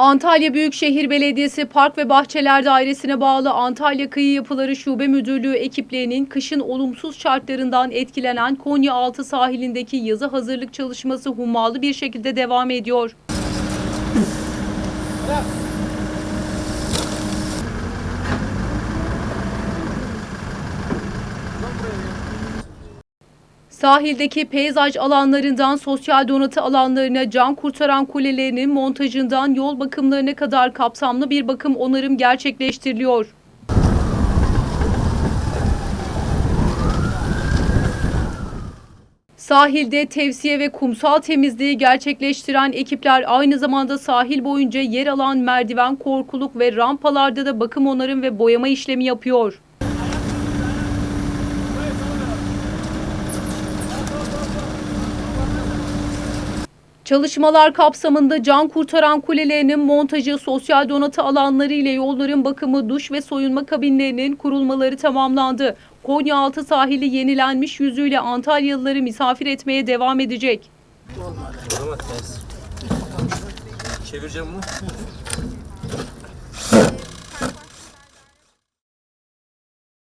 Antalya Büyükşehir Belediyesi Park ve Bahçeler Dairesi'ne bağlı Antalya Kıyı Yapıları Şube Müdürlüğü ekiplerinin kışın olumsuz şartlarından etkilenen Konyaaltı sahilindeki yazı hazırlık çalışması hummalı bir şekilde devam ediyor. Sahildeki peyzaj alanlarından sosyal donatı alanlarına can kurtaran kulelerinin montajından yol bakımlarına kadar kapsamlı bir bakım onarım gerçekleştiriliyor. Sahilde tevsiye ve kumsal temizliği gerçekleştiren ekipler aynı zamanda sahil boyunca yer alan merdiven, korkuluk ve rampalarda da bakım onarım ve boyama işlemi yapıyor. Çalışmalar kapsamında can kurtaran kulelerinin montajı, sosyal donatı alanları ile yolların bakımı, duş ve soyunma kabinlerinin kurulmaları tamamlandı. Konyaaltı sahili yenilenmiş yüzüyle Antalyalıları misafir etmeye devam edecek. Çevireceğim bunu.